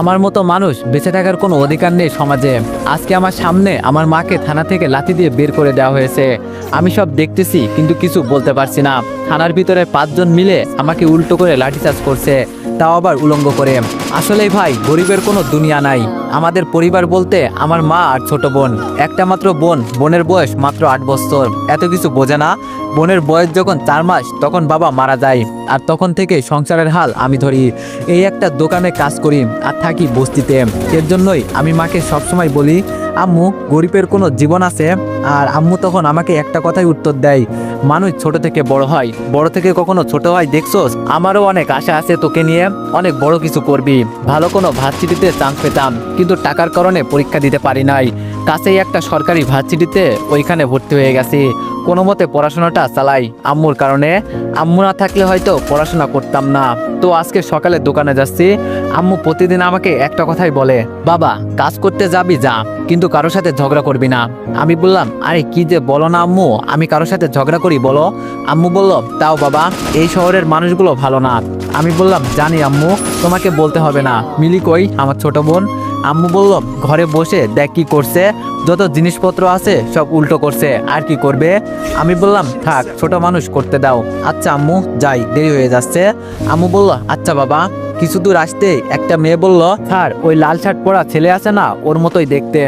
আমার মতো মানুষ বেঁচে থাকার কোনো অধিকার নেই সমাজে। আজকে আমার সামনে আমার মাকে থানা থেকে লাথি দিয়ে বের করে দেওয়া হয়েছে। আমি সব দেখতেছি, কিন্তু কিছু বলতে পারছি না। থানার ভিতরে পাঁচজন মিলে আমাকে উল্টো করে লাঠিচার্জ করছে। তাও আবার উলঙ্গ করে। আসলে ভাই, গরিবের কোনো দুনিয়া নাই। আমাদের পরিবার বলতে আমার মা আর ছোট বোন। একটা মাত্র বোন, বোনের বয়স মাত্র আট বছর। এত কিছু বোঝে না। বোনের বয়স যখন চার মাস, তখন বাবা মারা যায়। আর তখন থেকে সংসারের হাল আমি ধরি। এই একটা দোকানে কাজ করি আর থাকি বস্তিতে। এর জন্যই আমি মাকে সবসময় বলি, আম্মু, গরিবের কোনো জীবন আছে? আর আম্মু তখন আমাকে একটা কথাই উত্তর দেয় মানুষ ছোট থেকে বড় হয়। বড় থেকে কখনো ছোট হয়, দেখছোস? আমারও অনেক আশা আছে তোকে নিয়ে। অনেক বড় কিছু করবি। ভালো কোনো ভার্সিটিতে চান্স পেতাম, কিন্তু টাকার কারণে পরীক্ষা দিতে পারি নাই। কাছেই একটা সরকারি ভার্সিটিতে ওইখানে ভর্তি হয়ে গেছি। কোনো মতে পড়াশোনাটা চালাই। আম্মুর কারণে আম্মু না থাকলে হয়তো পড়াশোনা করতাম না। তো আজকে সকালে দোকানে যাচ্ছি। আম্মু প্রতিদিন আমাকে একটা কথাই বলে, বাবা, কাজ করতে যাবি যা, কিন্তু কারোর সাথে ঝগড়া করবি না। আমি বললাম, আরে, কি যে বলো না আম্মু, আমি কারোর সাথে ঝগড়া করি বলো। আম্মু বলল, তাও বাবা, এই শহরের মানুষগুলো ভালো না। আমি বললাম, জানি আম্মু, তোমাকে বলতে হবে না। মিলি কই? আমার ছোট বোন। আম্মু বলল, ঘরে বসে দেখ কি করছে, যত জিনিসপত্র আছে সব উল্টো করছে, আর কি করবে? আমি বললাম, থাক, ছোট মানুষ করতে দাও। আচ্ছা আম্মু, যাই, দেরি হয়ে যাচ্ছে। আম্মু বলল আচ্ছা বাবা। কিছু দূর আসতেই একটা মেয়ে বলল, স্যার, ওই লাল শার্ট পরা ছেলে আছে না, ওর মতোই দেখতে।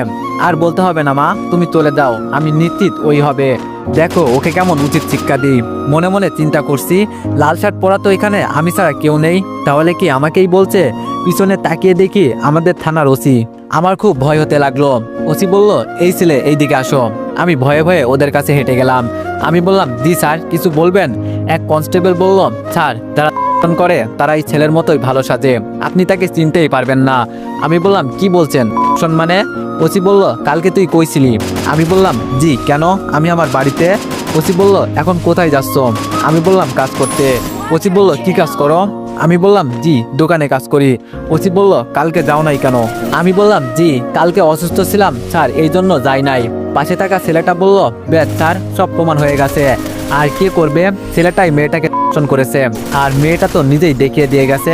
আর বলতে হবে না মা, তুমি চলে দাও আমি নিশ্চিত ওই হবে। দেখো, ওকে কেমন উচিত শিক্ষা দিই। মনে মনে চিন্তা করছি, লাল শার্ট পরা তো এখানে আমি ছাড়া কেউ নেই। তাহলে কি আমাকেই বলছে? পিছনে তাকিয়ে দেখি আমাদের থানার ওসি। আমার খুব ভয় হতে লাগল। ওসি বলল, এই ছেলে, এইদিকে আসো। আমি ভয়ে ভয়ে ওদের কাছে হেঁটে গেলাম। আমি বললাম, জি স্যার, কিছু বলবেন? এক কনস্টেবল বলল, স্যার যারা শাসন করে, তারা এই ছেলের মতোই ভালো সাজে। আপনি তাকে চিনতেই পারবেন না। আমি বললাম, কি বলছেন? শোন মানে ওসি বলল, কালকে তুই কইছিলি আমি বললাম, জি, কেন? আমি আমার বাড়িতে। ওসি বলল, এখন কোথায় যাচ্ছ? আমি বললাম, কাজ করতে। ওসি বলল, কি কাজ করো? আমি বললাম, জি, দোকানে কাজ করি। ওসি বলল, কালকে যাও নাই কেন? আমি বললাম, জি, কালকে অসুস্থ ছিলাম, স্যার, এই জন্য যাই নাই। পাশে থাকা ছেলেটা বলল, বেশ, স্যার, সব প্রমাণ হয়ে গেছে। আর কে করবে? ছেলেটাই মেয়েটাকে ধর্ষণ করেছে। আর মেয়েটা তো নিজেই দেখিয়ে দিয়ে গেছে।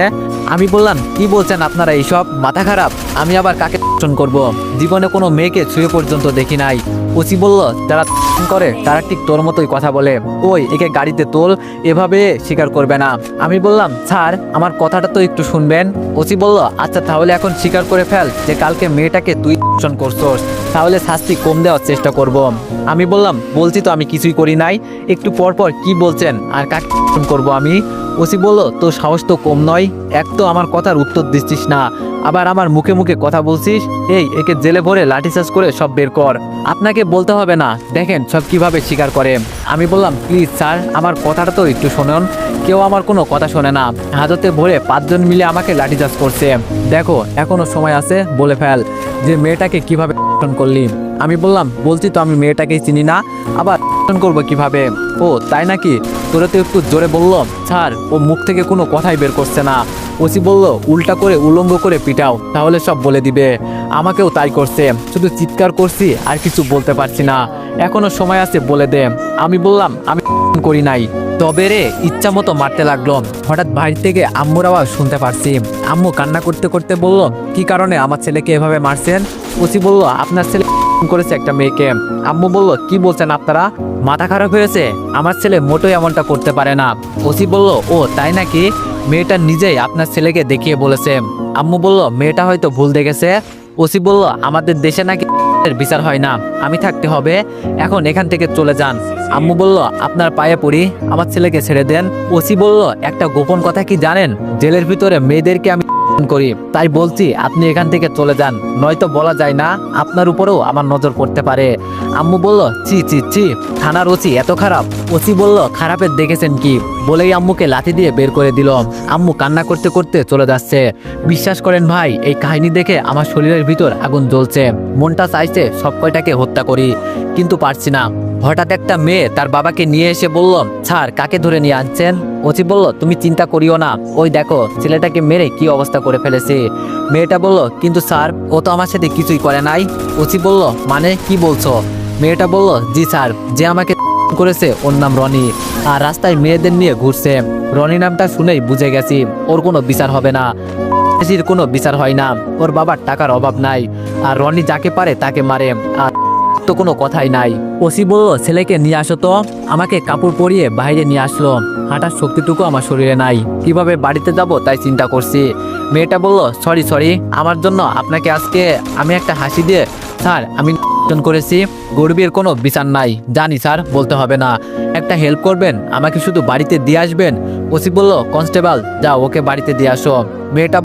আমি বললাম, কি বলছেন আপনারা এইসব? মাথা খারাপ। আমি আবার কাকে ধর্ষণ করব। জীবনে কোনো মেয়েকে ছুঁয়ে পর্যন্ত দেখি নাই। ওসি বলল, যারা করে, তারা ঠিক তোর মতোই কথা বলে। ওই, একে গাড়িতে তোল, এভাবে স্বীকার করবে না। আমি বললাম, স্যার, আমার কথাটা তো একটু শুনবেন? ওসি বলল আচ্ছা তাহলে এখন স্বীকার করে ফেল যে কালকে মেয়েটাকে তুই করছস। তাহলে শাস্তি কম দেওয়ার চেষ্টা করব। আমি বললাম, বলছি তো আমি কিছুই করি নাই। একটু পর পর কি বলছেন? আর কাকে করব আমি? ওসি বলল তোর সাহস তো কম নয়। এক তো আমার কথার উত্তর দিচ্ছিস না। আবার আমার মুখে মুখে কথা বলছিস? এই, একে জেলে ভরে লাঠিচার্জ করে সব বের কর। আপনাকে বলতে হবে না। দেখেন সব কীভাবে স্বীকার করে। আমি বললাম, প্লিজ স্যার, আমার কথাটা তো একটু শুনুন। কেউ আমার কোনো কথা শোনে না। হাজতে ভরে পাঁচজন মিলে আমাকে লাঠিচার্জ করছে। দেখো, এখনও সময় আছে, বলে ফেল। যে মেয়েটাকে কীভাবে করলি? আমি বললাম, বলছি তো আমি মেয়েটাকেই চিনি না, আবার করব কীভাবে? ও, তাই নাকি? তোরা তো একটু জোরে বলল স্যার ও মুখ থেকে কোনো কথাই বের করছে না। ওসি বলল, উল্টা করে উলঙ্গ করে পিটাও, তাহলে সব বলে দিবে। আমাকেও তাই করছে, শুধু চিৎকার করছি, আর কিছু বলতে পারছি না। এখনও সময় আছে বলে দে। আমি বললাম, আমি করি নাই। তবে রে, ইচ্ছা মতো মারতে লাগল। হঠাৎ বাড়ি থেকে আম্মুর আওয়াজ শুনতে পারছি। আম্মু কান্না করতে করতে বলল, কি কারণে আমার ছেলেকে এভাবে মারছেন? ওসি বলল, আপনার ছেলে করেছে একটা মেয়েকে। আম্মু বলল, কি বলছেন আপনারা? মাথা খারাপ হয়েছে। আমার ছেলে মোটেও এমনটা করতে পারে না। ওসি বলল, ও, তাই নাকি? মেয়েটা নিজেই আপনার ছেলেকে দেখিয়ে বলেছে। আম্মু বলল, মেয়েটা হয়তো ভুল দেখেছে। ওসি বলল আমাদের দেশে নাকি বিচার হয় না। আমি থাকতে হবে। এখন এখান থেকে চলে যান। আম্মু বলল, আপনার পায়ে পড়ি। আমার ছেলেকে ছেড়ে দেন। ওসি বলল একটা গোপন কথা কি জানেন? জেলের ভিতরে মেয়েদেরকে আমি করি, তাই বলছি আপনি এখান থেকে চলে যান, নয়তো বলা যায় না আপনার উপরেও আমার নজর পড়তে পারে। আম্মু বলল চি চি চি থানার ওসি এত খারাপ। ওসি বলল, খারাপের দেখেছেন কি? বলেই আম্মুকে লাথি দিয়ে বের করে দিল। আম্মু কান্না করতে করতে চলে যাচ্ছে। বিশ্বাস করেন ভাই, এই কাহিনী দেখে আমার শরীরের ভিতর আগুন জ্বলছে। মনটা চাইছে সব কয়টাকে হত্যা করি। কিন্তু পারছি না। হঠাৎ একটা মেয়ে তার বাবাকে নিয়ে এসে বলল স্যার কাকে ধরে নিয়ে আনছেন ওসি বলল, তুমি চিন্তা করিও না। ওই দেখো, ছেলেটাকে মেরে কি অবস্থা করে ফেলেছে। মেয়েটা বলল, কিন্তু স্যার, ও তো আমার সাথে কিছুই করে নাই। ওসি বলল মানে কি বলছো? মেয়েটা বলল, জি স্যার, যে আমাকে করেছে, ওর নাম রনি। আর রাস্তায় মেয়েদের নিয়ে ঘুরছে। রনি নামটা শুনেই বুঝে গেছি, ওর কোনো বিচার হবে না। কোনো বিচার হয় না। ওর বাবার টাকার অভাব নাই। আর রনি যাকে পারে তাকে মারে। আর তো কোনো কথাই নাই। ওসি বলল, ছেলেকে নিয়ে আসো তো। আমাকে কাপড় পরিয়ে বাইরে নিয়ে আসলো। হাঁটার শক্তিটুকু আমার শরীরে নাই। কীভাবে বাড়িতে যাব তাই চিন্তা করছি। মেয়েটা বলল, সরি সরি, আমার জন্য আপনাকে আজকে আমি একটা হাসি দিয়ে, স্যার, আমি করেছি। গরিবের কোনো বিচার নাই। জানি, স্যার, বলতে হবে না। একটা হেল্প করবেন? আমাকে শুধু বাড়িতে দিয়ে আসবেন? ওসি বলল, কনস্টেবল যা ওকে বাড়িতে দিয়ে আসো। মেয়েটা